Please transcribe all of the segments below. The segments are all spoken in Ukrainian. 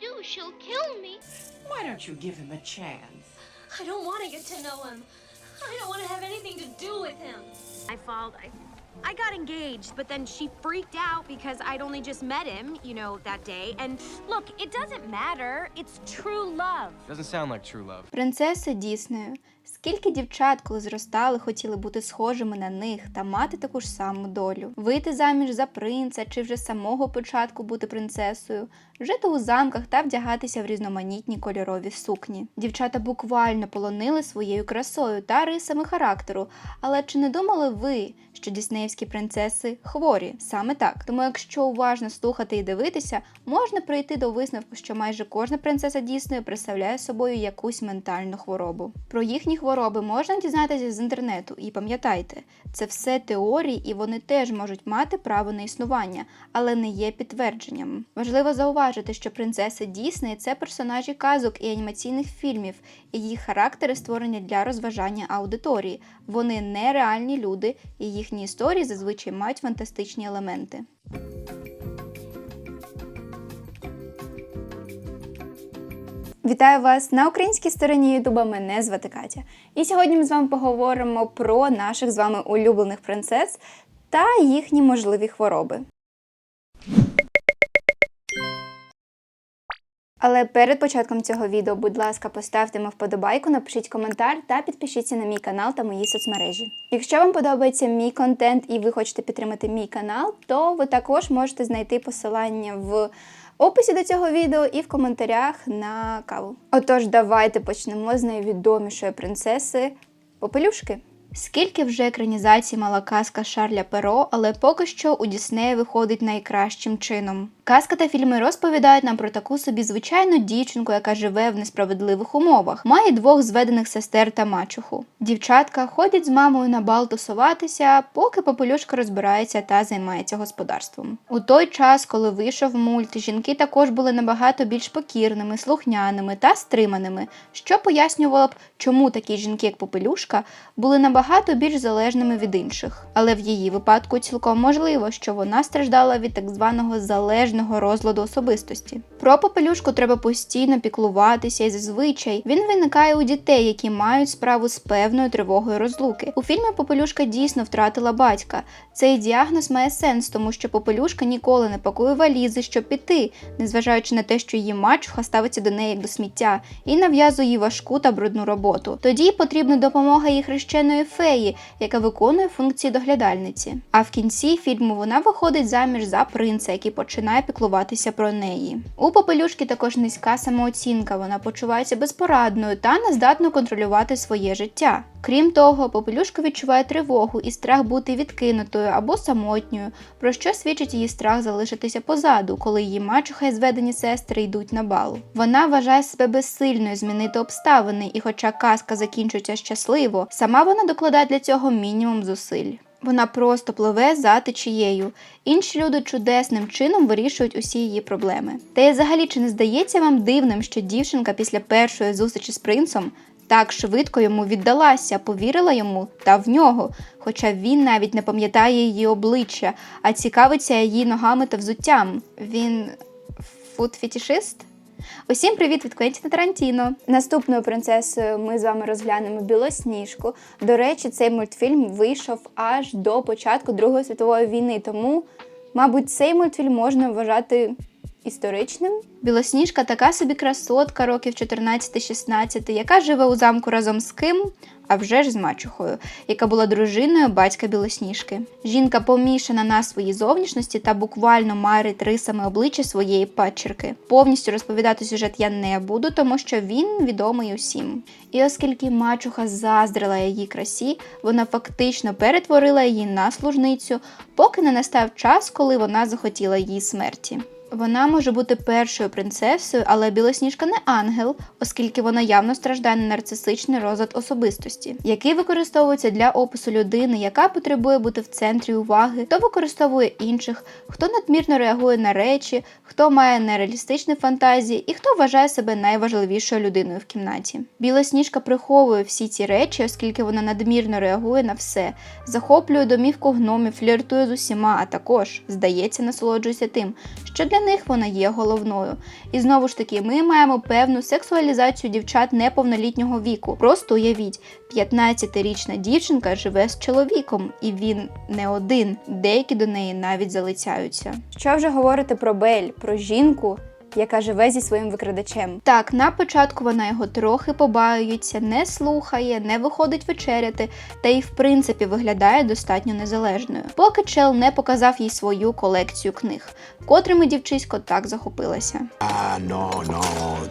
do, she'll kill me. Why don't you give him a chance? I don't want to get to know him. I don't want to have anything to do with him. I fault. I, I got engaged, but then she freaked out because I'd only just met him, you know, that day. And look, it doesn't matter. It's true love. Doesn't sound like true love. Принцеси Діснею. Скільки дівчат, коли зростали, хотіли бути схожими на них та мати таку ж саму долю, вийти заміж за принца чи вже з самого початку бути принцесою, жити у замках та вдягатися в різноманітні кольорові сукні. Дівчата буквально полонили своєю красою та рисами характеру. Але чи не думали ви, що діснеївські принцеси хворі? Саме так. Тому, якщо уважно слухати і дивитися, можна прийти до висновку, що майже кожна принцеса Діснею представляє собою якусь ментальну хворобу. Про їхні хвороби можна дізнатися з інтернету, і пам'ятайте, це все теорії, і вони теж можуть мати право на існування, але не є підтвердженням. Важливо зауважити, що принцеси Дісней це персонажі казок і анімаційних фільмів, і їх характери створені для розважання аудиторії. Вони не реальні люди, і їхні історії зазвичай мають фантастичні елементи. Вітаю вас на українській стороні Ютуба. Мене звати Катя. І сьогодні ми з вами поговоримо про наших з вами улюблених принцес та їхні можливі хвороби. Але перед початком цього відео, будь ласка, поставте мені вподобайку, напишіть коментар та підпишіться на мій канал та мої соцмережі. Якщо вам подобається мій контент і ви хочете підтримати мій канал, то ви також можете знайти посилання в описі до цього відео і в коментарях на каву. Отож, давайте почнемо з найвідомішої принцеси Попелюшки. Скільки вже екранізацій мала казка Шарля Перо, але поки що у Діснея виходить найкращим чином. Казка та фільми розповідають нам про таку собі звичайну дівчинку, яка живе в несправедливих умовах, має двох зведених сестер та мачуху. Дівчатка ходять з мамою на бал тусуватися, поки попелюшка розбирається та займається господарством. У той час, коли вийшов мульт, жінки також були набагато більш покірними, слухняними та стриманими, що пояснювало б, чому такі жінки, як попелюшка, були набагато більш залежними від інших. Але в її випадку цілком можливо, що вона страждала від так званого залежного розладу особистості. Про попелюшку треба постійно піклуватися, і зазвичай він виникає у дітей, які мають справу з певною тривогою розлуки. У фільмі Попелюшка дійсно втратила батька. Цей діагноз має сенс, тому що попелюшка ніколи не пакує валізи, щоб піти, незважаючи на те, що її мачуха ставиться до неї як до сміття і нав'язує важку та брудну роботу. Тоді потрібна допомога її хрещеної феї, яка виконує функції доглядальниці. А в кінці фільму вона виходить заміж за принца, який починає піклуватися про неї. У попелюшки також низька самооцінка. Вона почувається безпорадною та не здатна контролювати своє життя. Крім того, попелюшка відчуває тривогу і страх бути відкинутою або самотньою, про що свідчить її страх залишитися позаду, коли її мачуха і зведені сестри йдуть на бал. Вона вважає себе безсильною змінити обставини, і, хоча казка закінчується щасливо, сама вона докладає для цього мінімум зусиль. Вона просто пливе за течією. Інші люди чудесним чином вирішують усі її проблеми. Та й взагалі чи не здається вам дивним, що дівчинка після першої зустрічі з принцом так швидко йому віддалася, повірила йому та в нього, хоча він навіть не пам'ятає її обличчя, а цікавиться її ногами та взуттям. Він фуд-фетішист? Усім привіт від Квентіна Тарантіно. Наступною принцесою ми з вами розглянемо Білосніжку. До речі, цей мультфільм вийшов аж до початку Другої світової війни, тому, мабуть, цей мультфільм можна вважати історичним. Білосніжка така собі красотка років 14-16, яка живе у замку разом з ким, а вже ж з мачухою, яка була дружиною батька Білосніжки. Жінка помішана на своїй зовнішності та буквально марить рисами обличчя своєї падчерки. Повністю розповідати сюжет я не буду, тому що він відомий усім. І оскільки мачуха заздрила її красі, вона фактично перетворила її на служницю, поки не настав час, коли вона захотіла її смерті. Вона може бути першою принцесою, але білосніжка не ангел, оскільки вона явно страждає на нарцисичний розлад особистості, який використовується для опису людини, яка потребує бути в центрі уваги, хто використовує інших, хто надмірно реагує на речі, хто має нереалістичні фантазії і хто вважає себе найважливішою людиною в кімнаті. Білосніжка приховує всі ці речі, оскільки вона надмірно реагує на все, захоплює домівку гномів, фліртує з усіма, а також, здається, насолоджується тим, що для них вона є головною. І знову ж таки, ми маємо певну сексуалізацію дівчат неповнолітнього віку. Просто уявіть, 15-річна дівчинка живе з чоловіком, і він не один. Деякі до неї навіть залицяються. Що вже говорити про Бель, про жінку? Яка живе зі своїм викрадачем. Так, на початку вона його трохи побаюється, не слухає, не виходить вечеряти, та й в принципі виглядає достатньо незалежною. Поки Чел не показав їй свою колекцію книг, котрими дівчисько так захопилася. Ah, no, no.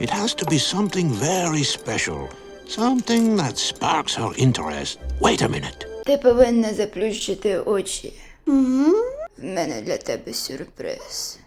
It has to be something very special. Something that sparks her interest. Wait a minute. Ти повинна заплющити очі. Угу. В мене для тебе сюрприз.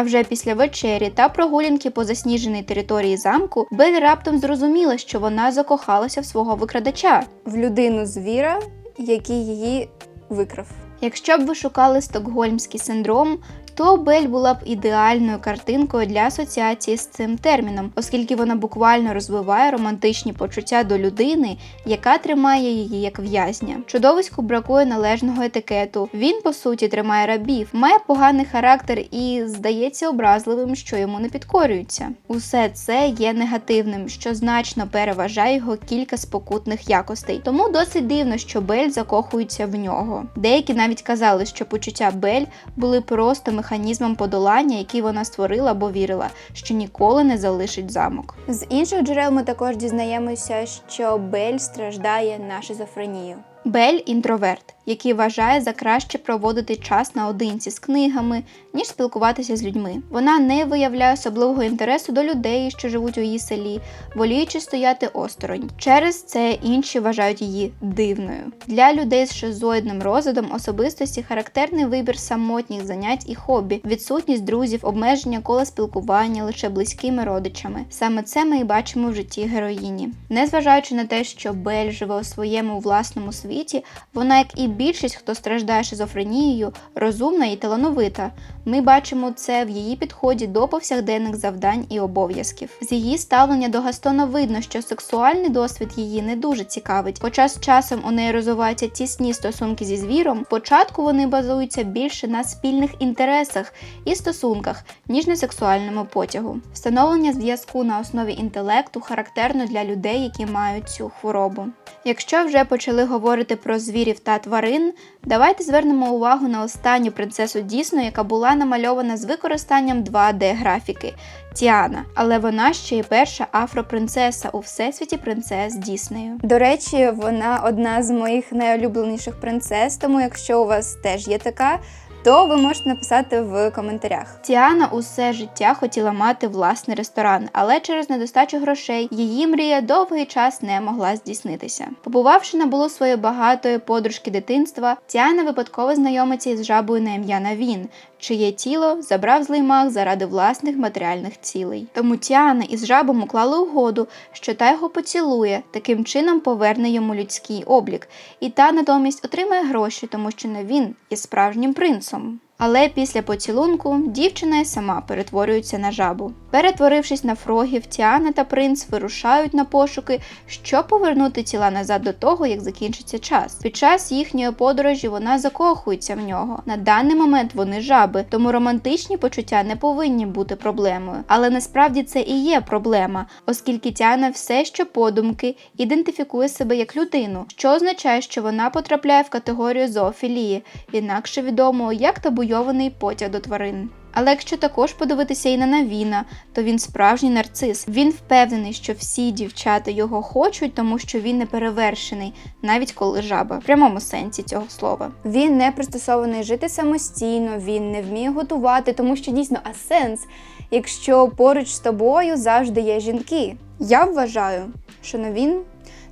А вже після вечері та прогулянки по засніженій території замку Бель раптом зрозуміла, що вона закохалася в свого викрадача. В людину звіра, який її викрав. Якщо б ви шукали стокгольмський синдром, то Бель була б ідеальною картинкою для асоціації з цим терміном, оскільки вона буквально розвиває романтичні почуття до людини, яка тримає її як в'язня. Чудовиську бракує належного етикету. Він, по суті, тримає рабів, має поганий характер і здається образливим, що йому не підкорюються. Усе це є негативним, що значно переважає його кілька спокутних якостей. Тому досить дивно, що Бель закохується в нього. Деякі навіть казали, що почуття Бель були просто механізмом подолання, який вона створила, бо вірила, що ніколи не залишить замок. З інших джерел ми також дізнаємося, що Бель страждає на шизофренію. Бель інтроверт, який вважає за краще проводити час наодинці з книгами, ніж спілкуватися з людьми. Вона не виявляє особливого інтересу до людей, що живуть у її селі, воліючи стояти осторонь. Через це інші вважають її дивною. Для людей з шизоїдним розладом особистості характерний вибір самотніх занять і хобі, відсутність друзів, обмеження кола спілкування лише близькими родичами. Саме це ми і бачимо в житті героїні. Незважаючи на те, що Бель живе у своєму власному світі, вона, як і більшість, хто страждає шизофренією, розумна і талановита. Ми бачимо це в її підході до повсякденних завдань і обов'язків. З її ставлення до Гастона видно, що сексуальний досвід її не дуже цікавить. Хоча з часом у неї розвиваються тісні стосунки зі звіром, спочатку вони базуються більше на спільних інтересах і стосунках, ніж на сексуальному потягу. Встановлення зв'язку на основі інтелекту характерно для людей, які мають цю хворобу. Якщо вже почали говорити про звірів та тварин, давайте звернемо увагу на останню принцесу Дійсно, яка була намальована з використанням 2D графіки Тіана, але вона ще й перша афропринцеса у всесвіті принцес Діснею. До речі, вона одна з моїх найулюбленіших принцес, тому якщо у вас теж є така. То ви можете написати в коментарях. Тіана усе життя хотіла мати власний ресторан, але через недостачу грошей її мрія довгий час не могла здійснитися. Побувавши на було своєї багатої подружки дитинства, Тіана випадково знайомиться із жабою на ім'я Навін, чиє тіло забрав злий маг заради власних матеріальних цілей. Тому Тіана із жабом уклали угоду, що та його поцілує, таким чином поверне йому людський облік, і та натомість отримає гроші, тому що Навін є справжнім принцом. Але після поцілунку дівчина й сама перетворюється на жабу. Перетворившись на фрогів, Тіана та принц вирушають на пошуки, щоб повернути тіла назад до того, як закінчиться час. Під час їхньої подорожі вона закохується в нього. На даний момент вони жаби, тому романтичні почуття не повинні бути проблемою. Але насправді це і є проблема, оскільки Тіана все, що подумки, ідентифікує себе як людину, що означає, що вона потрапляє в категорію зоофілії, інакше відомо як табуйований потяг до тварин. Але якщо також подивитися і на Навіна, то він справжній нарцис. Він впевнений, що всі дівчата його хочуть, тому що він не перевершений, навіть коли жаба, в прямому сенсі цього слова. Він не пристосований жити самостійно, він не вміє готувати, тому що дійсно а сенс, якщо поруч з тобою завжди є жінки. Я вважаю, що Навін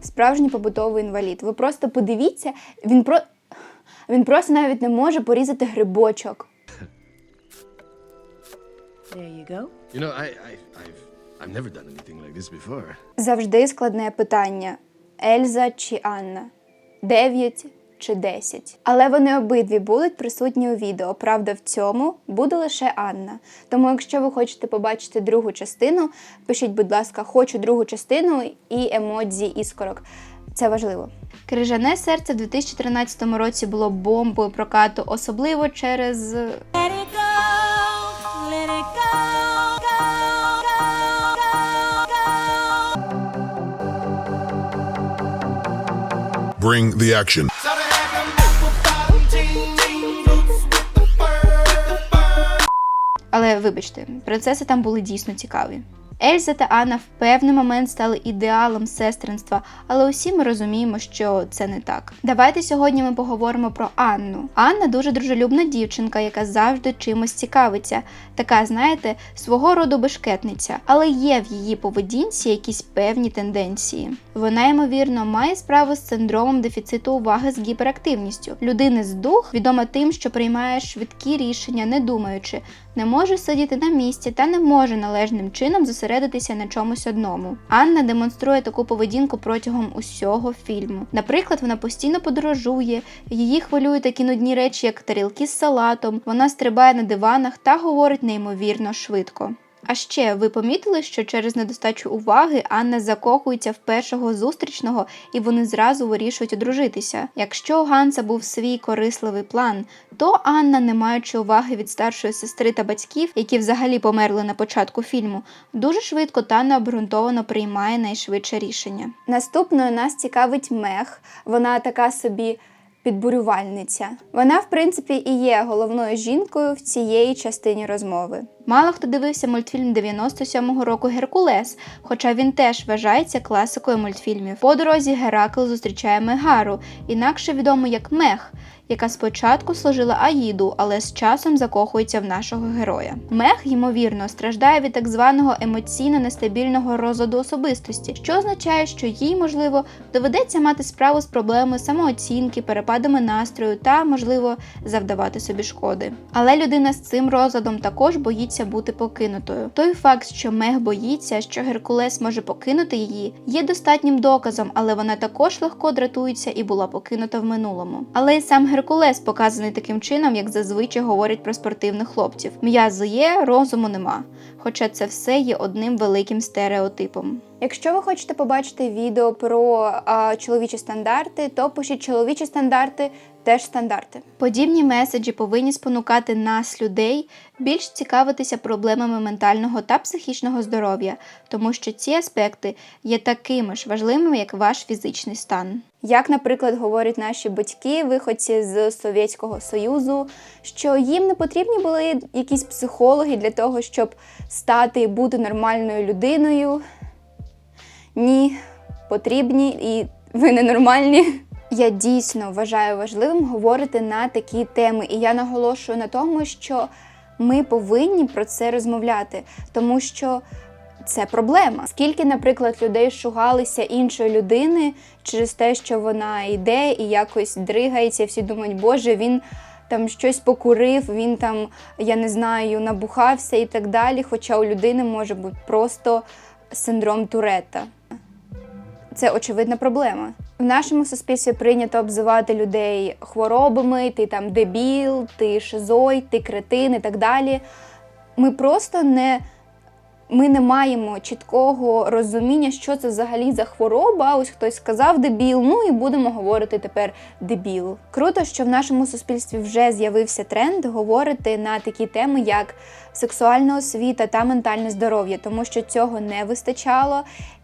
справжній побутовий інвалід. Ви просто подивіться, він про він просто навіть не може порізати грибочок. There you go. You know, I, I, I've, I've never done anything like this before. Завжди складне питання. Ельза чи Анна? 9 чи 10. Але вони обидві будуть присутні у відео. Правда, в цьому буде лише Анна. Тому, якщо ви хочете побачити другу частину, пишіть, будь ласка, хочу другу частину і емодзі іскорок. Це важливо. Крижане серце в 2013 році було бомбою прокату, особливо через Bring the action. Але вибачте, процеси там були дійсно цікаві. Ельза та Анна в певний момент стали ідеалом сестринства, але усі ми розуміємо, що це не так. Давайте сьогодні ми поговоримо про Анну. Анна дуже дружелюбна дівчинка, яка завжди чимось цікавиться. Така, знаєте, свого роду бешкетниця, але є в її поведінці якісь певні тенденції. Вона, ймовірно, має справу з синдромом дефіциту уваги з гіперактивністю. Людини з дух відома тим, що приймає швидкі рішення, не думаючи, не може сидіти на місці та не може належним чином зосередитися на чомусь одному. Анна демонструє таку поведінку протягом усього фільму. Наприклад, вона постійно подорожує, її хвилюють такі нудні речі, як тарілки з салатом. Вона стрибає на диванах та говорить неймовірно швидко. А ще ви помітили, що через недостачу уваги Анна закохується в першого зустрічного і вони зразу вирішують одружитися. Якщо у Ганса був свій корисливий план, то Анна, не маючи уваги від старшої сестри та батьків, які взагалі померли на початку фільму, дуже швидко та необґрунтовано приймає найшвидше рішення. Наступною нас цікавить мех. Вона така собі підбурювальниця. Вона, в принципі, і є головною жінкою в цієї частині розмови. Мало хто дивився мультфільм 97-го року Геркулес, хоча він теж вважається класикою мультфільмів. По дорозі Геракл зустрічає Мегару, інакше відому як Мех, яка спочатку служила Аїду, але з часом закохується в нашого героя. Мех, ймовірно, страждає від так званого емоційно нестабільного розладу особистості, що означає, що їй, можливо, доведеться мати справу з проблемами самооцінки, перепадами настрою та, можливо, завдавати собі шкоди. Але людина з цим розладом також боїться бути покинутою. Той факт, що Мех боїться, що Геркулес може покинути її, є достатнім доказом, але вона також легко дратується і була покинута в минулому. Але й сам Геркулес показаний таким чином, як зазвичай говорять про спортивних хлопців: м'язи є, розуму нема. Хоча це все є одним великим стереотипом. Якщо ви хочете побачити відео про а, чоловічі стандарти, то пишіть чоловічі стандарти теж стандарти. Подібні меседжі повинні спонукати нас, людей, більш цікавитися проблемами ментального та психічного здоров'я, тому що ці аспекти є такими ж важливими, як ваш фізичний стан. Як, наприклад, говорять наші батьки, виходці з Совєтського Союзу, що їм не потрібні були якісь психологи для того, щоб стати і бути нормальною людиною. Ні, потрібні і ви ненормальні. Я дійсно вважаю важливим говорити на такі теми, і я наголошую на тому, що ми повинні про це розмовляти, тому що це проблема. Скільки, наприклад, людей шугалися іншої людини через те, що вона йде і якось дригається, всі думають, боже, він там щось покурив, він там, я не знаю, набухався і так далі. Хоча у людини може бути просто синдром Туретта. Це очевидна проблема. В нашому суспільстві прийнято обзивати людей хворобами, ти там дебіл, ти шизоїд, ти кретин і так далі. Ми просто не, ми не маємо чіткого розуміння, що це взагалі за хвороба. Ось хтось сказав дебіл, ну і будемо говорити тепер дебіл. Круто, що в нашому суспільстві вже з'явився тренд говорити на такі теми, як сексуальна освіта та ментальне здоров'я, тому що цього не вистачало.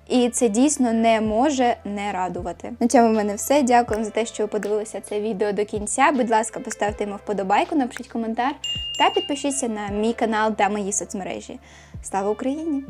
І це дійсно не може не радувати. На цьому в мене все. Дякую за те, що ви подивилися це відео до кінця. Будь ласка, поставте йому вподобайку, напишіть коментар та підпишіться на мій канал та мої соцмережі. Слава Україні!